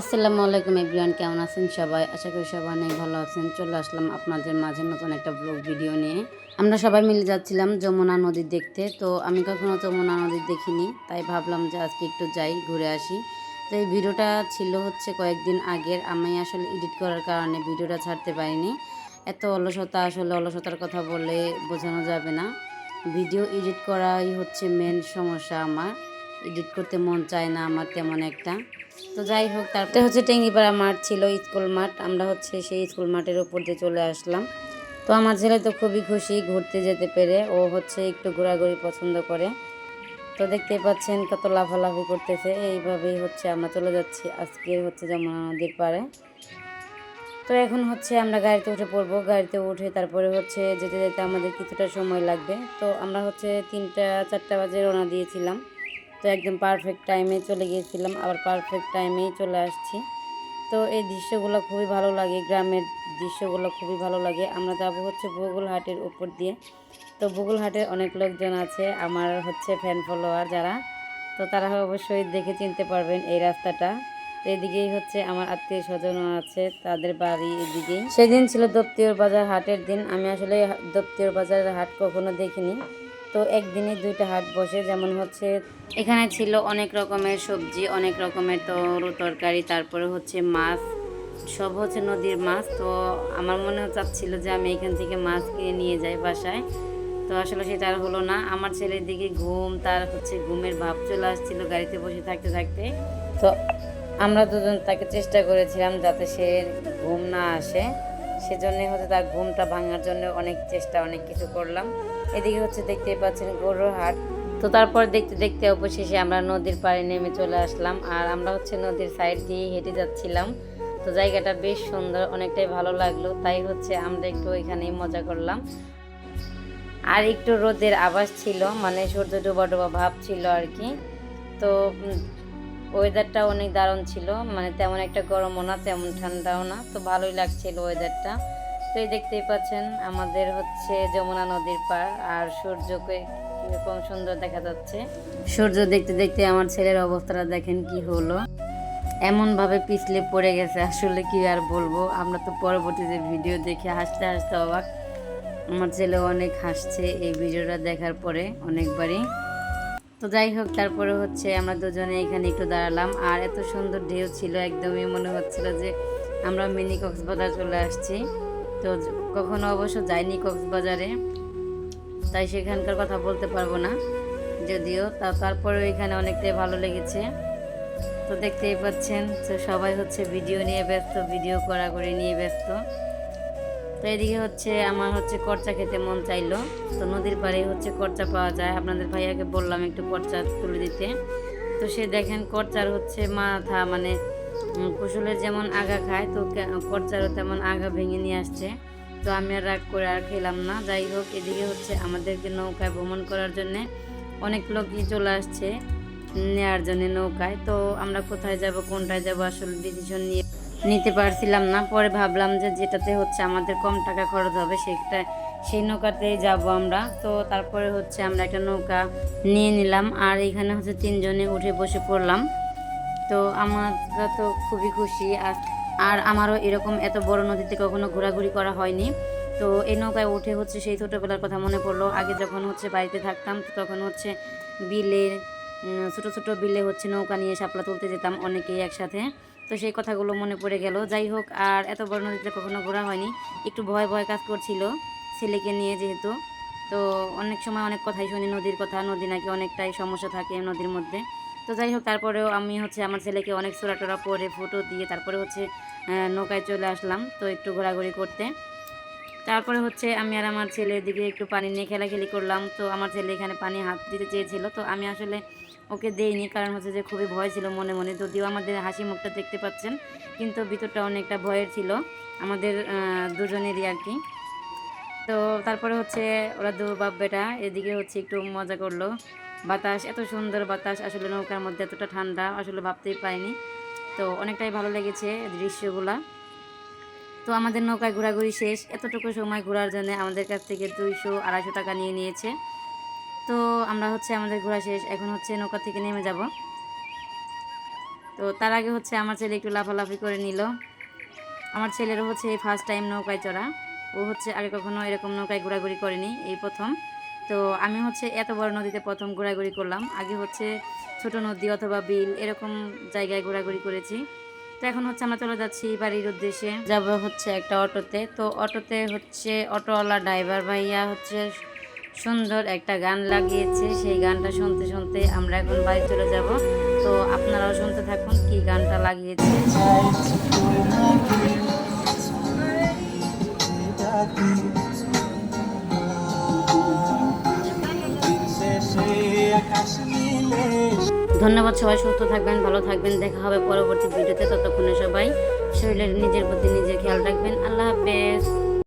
আসসালামু আলাইকুম এভরিওয়ান, কেমন আছেন সবাই? আশা করি সবাই অনেক ভালো আছেন। চলে আসলাম আপনাদের মাঝে নতুন একটা ব্লগ ভিডিও নিয়ে। আমরা সবাই মিলে যাচ্ছিলাম যমুনা নদী দেখতে। তো আমি কখনো যমুনা নদী দেখিনি, তাই ভাবলাম যে আজকে একটু যাই, ঘুরে আসি। তো এই ভিডিওটা ছিল হচ্ছে কয়েকদিন আগের। আমি আসলে এডিট করার কারণে ভিডিওটা ছাড়তে পারিনি। এত অলসতা, আসলে অলসতার কথা বলে বোঝানো যাবে না। ভিডিও এডিট করাই হচ্ছে মেন সমস্যা আমার। এডিট করতে মন চায় না আমার তেমন একটা। তো যাই হোক, তারপরে হচ্ছে টেঙ্গিপাড়া মাঠ ছিল, স্কুল মাঠ। আমরা হচ্ছে সেই স্কুল মাঠের উপর দিয়ে চলে আসলাম। তো আমার ছেলে তো খুবই খুশি ঘুরতে যেতে পেরে। ও হচ্ছে একটু ঘোরাঘুরি পছন্দ করে। তো দেখতেই পাচ্ছেন কত লাফালাফি করতেছে। এইভাবেই হচ্ছে আমরা চলে যাচ্ছি আজকে হচ্ছে যমুনা নদীর পাড়ে। তো এখন হচ্ছে আমরা গাড়িতে উঠে পড়ব। গাড়িতে উঠে তারপরে হচ্ছে যেতে যেতে আমাদের কিছুটা সময় লাগবে। তো আমরা হচ্ছে তিনটা, চারটা বাজে রওনা দিয়েছিলাম। তো একদম পারফেক্ট টাইমে চলে গিয়েছিলাম, আবার পারফেক্ট টাইমেই চলে আসছি। তো এই দৃশ্যগুলো খুবই ভালো লাগে, গ্রামের দৃশ্যগুলো খুবই ভালো লাগে। আমরা যাব হচ্ছে বগুল হাটের উপর দিয়ে। তো বগুল হাটের অনেক লোকজন আছে, আমার হচ্ছে ফ্যান ফলোয়ার যারা। তো তারা অবশ্যই দেখে চিনতে পারবেন এই রাস্তাটা। তো এদিকেই হচ্ছে আমার আত্মীয় স্বজনও আছে, তাদের বাড়ি এদিকেই। সেদিন ছিল দপ্তির বাজার হাটের দিন, আমি আসলে দপ্তির বাজারের হাট কখনো দেখিনি। তো একদিনে দুইটা হাট বসে, যেমন হচ্ছে এখানে ছিল অনেক রকমের সবজি, অনেক রকমের তরু তরকারি, তারপরে হচ্ছে মাছ, সব হচ্ছে নদীর মাছ। তো আমার মনে চাচ্ছিল যে আমি এখান থেকে মাছ কিনে নিয়ে যাই বাসায়। তো আসলে সেটা আর হলো না। আমার ছেলের দিকে ঘুম, তার হচ্ছে ঘুমের ভাব চলে আসছিল গাড়িতে বসে থাকতে থাকতে। তো আমরা দুজন তাকে চেষ্টা করেছিলাম যাতে সে ঘুম না আসে। সেজন্য হচ্ছে তার ঘুমটা ভাঙার জন্য অনেক চেষ্টা, অনেক কিছু করলাম। এদিকে হচ্ছে দেখতেই পাচ্ছেন গরুর হাট তো তারপর দেখতে দেখতে অবশেষে আমরা নদীর পাড়ে নেমে চলে আসলাম আর আমরা হচ্ছে নদীর সাইড দিয়ে হেঁটে যাচ্ছিলাম। তো জায়গাটা বেশ সুন্দর, অনেকটাই ভালো লাগল, তাই হচ্ছে আমরা একটু ওইখানেই মজা করলাম। আর একটু রোদের আভাস ছিল মানে সূর্য ডোবা ডোবা ভাব ছিল আর কি। তো ওয়েদারটা অনেক দারুণ ছিল। মানে তেমন একটা গরমও না, তেমন ঠান্ডাও না। তো ভালোই লাগছিল ওয়েদারটা তো এই দেখতেই পাচ্ছেন, আমাদের হচ্ছে যমুনা নদীর পার আর সূর্যকে কীরকম সুন্দর দেখা যাচ্ছে। সূর্য দেখতে দেখতে আমার ছেলের অবস্থাটা দেখেন কি হলো। এমন ভাবে পিছলে পড়ে গেছে, আসলে কি আর বলব? আমরা তো পরবর্তীতে ভিডিও দেখে হাসতে হাসতে অবাক। আমার ছেলে অনেক হাসছে এই ভিডিওটা দেখার পরে অনেকবারই। তো যাই হোক, তারপরে হচ্ছে আমরা দুজনে এখানে একটু দাঁড়ালাম। আর এত সুন্দর ঢেউ ছিল, একদমই মনে হচ্ছিল যে আমরা মিনি কক্সবাজার চলে আসছি। তো কখনো অবশ্য যাইনি কক্সবাজারে, তাই সেখানকার কথা বলতে পারব না, যদিও তা তারপরে এখানে অনেকটাই ভালো লেগেছে। তো দেখতেই পাচ্ছেন, তো সবাই হচ্ছে ভিডিও নিয়ে ব্যস্ত, ভিডিও করা করে নিয়ে ব্যস্ত। তো এদিকে হচ্ছে আমার হচ্ছে করচা খেতে মন চাইলো। তো নদীর পাড়ে হচ্ছে করচা পাওয়া যায়। আপনাদের ভাইয়াকে বললাম একটু করচা তুলে দিতে। তো সে দেখেন করচার হচ্ছে মাথা মানে কুশলের যেমন আগা খায়, তো করচারও তেমন আগা ভেঙে নিয়ে আসছে। তো আমি আর রাগ করে আর খেলাম না। যাই হোক, এদিকে হচ্ছে আমাদেরকে নৌকায় ভ্রমণ করার জন্যে অনেক লোকই চলে আসছে নেওয়ার জন্য নৌকায়। তো আমরা কোথায় যাব, কোনটায় যাব, আসলে ডিসিশন নিয়ে পারছিলাম না। পরে ভাবলাম যে যেটাতে হচ্ছে আমাদের কম টাকা খরচ হবে সেটা, সেই নৌকাতেই যাব আমরা। তো তারপরে হচ্ছে আমরা একটা নৌকা নিয়ে নিলাম আর এখানে হচ্ছে তিনজনে উঠে বসে পড়লাম। তো আমরা তো খুবই খুশি আর আর আমারও এরকম এত বড় নদীতে কখনো ঘোরাঘুরি করা হয়নি। তো এই নৌকায় উঠে হচ্ছে সেই ছোটোবেলার কথা মনে পড়ল। আগে যখন হচ্ছে বাড়িতে থাকতাম, তখন হচ্ছে বিলে ছোট ছোট বিলে হচ্ছে নৌকা নিয়ে শাপলা তুলতে যেতাম অনেকেই একসাথে। তো সেই কথাগুলো মনে পড়ে গেল। যাই হোক, আর এত বড় নদীতে কখনো ঘোরা হয়নি। একটু ভয় ভয় কাজ করছিল ছেলেকে নিয়ে যেহেতু। তো অনেক সময় অনেক কথাই শুনি নদীর কথা, নদী নাকি অনেকটাই সমস্যা থাকে নদীর মধ্যে। তো যাই হোক, তারপরেও আমি হচ্ছে আমার ছেলেকে অনেক চোরা টোরা পরে ফটো দিয়ে তারপরে হচ্ছে নৌকায় চলে আসলাম। তো একটু ঘোরাঘুরি করতে। তারপরে হচ্ছে আমি আর আমার ছেলের দিকে একটু পানি নিয়ে খেলাখেলি করলাম। তো আমার ছেলে এখানে পানি হাত দিতে চেয়েছিল। তো আমি আসলে ওকে দেইনি, কারণ হচ্ছে যে খুবই ভয় ছিল মনে মনে। যদিও আমাদের হাসি মুখটা দেখতে পাচ্ছেন, কিন্তু ভিতরটা অনেকটা ভয়ের ছিল আমাদের দুজনেরই আর কি। তো তারপরে হচ্ছে ওরা দু বাপ বেটা এদিকে হচ্ছে একটু মজা করল। বাতাস, এত সুন্দর বাতাস, আসলে নৌকার মধ্যে এতটা ঠান্ডা, আসলে ভাবতেই পাইনি তো অনেকটাই ভালো লেগেছে দৃশ্যগুলা। তো আমাদের নৌকায় ঘোরাঘুরি শেষ। এতটুকু সময় ঘোরার জন্য আমাদের কাছ থেকে দুইশো আড়াইশো টাকা নিয়ে নিয়েছে। তো আমরা হচ্ছে আমাদের ঘোরা শেষ। এখন হচ্ছে নৌকা থেকে নেমে যাব। তো তার আগে হচ্ছে আমার ছেলে একটু লাফালাফি করে নিল। আমার ছেলেরও হচ্ছে এই ফার্স্ট টাইম নৌকায় চড়া। ও হচ্ছে আগে কখনো এরকম নৌকায় ঘোরাঘুরি করেনি এই প্রথম। তো আমি হচ্ছে এত বড় নদীতে প্রথম ঘোরাঘুরি করলাম। আগে হচ্ছে ছোট নদী অথবা বিল এরকম জায়গায় ঘোরাঘুরি করেছি। তো এখন হচ্ছে আমরা চলে যাচ্ছি বাড়ির উদ্দেশ্যে। যাব হচ্ছে একটা অটোতে। তো অটোতে হচ্ছে অটোওয়ালা ড্রাইভার ভাইয়া হচ্ছে সুন্দর একটা গান লাগিয়েছে। সেই গানটা শুনতে শুনতে আমরা এখন বাড়ি চলে যাব। তো আপনারাও শুনতে থাকুন কি গানটা লাগিয়েছে। ধন্যবাদ সবাই, সুস্থ থাকবেন, ভালো থাকবেন। দেখা হবে পরবর্তী ভিডিওতে। ততক্ষণে সবাই শরীরের নিজের প্রতি নিজের খেয়াল রাখবেন। আল্লাহ হাফেজ।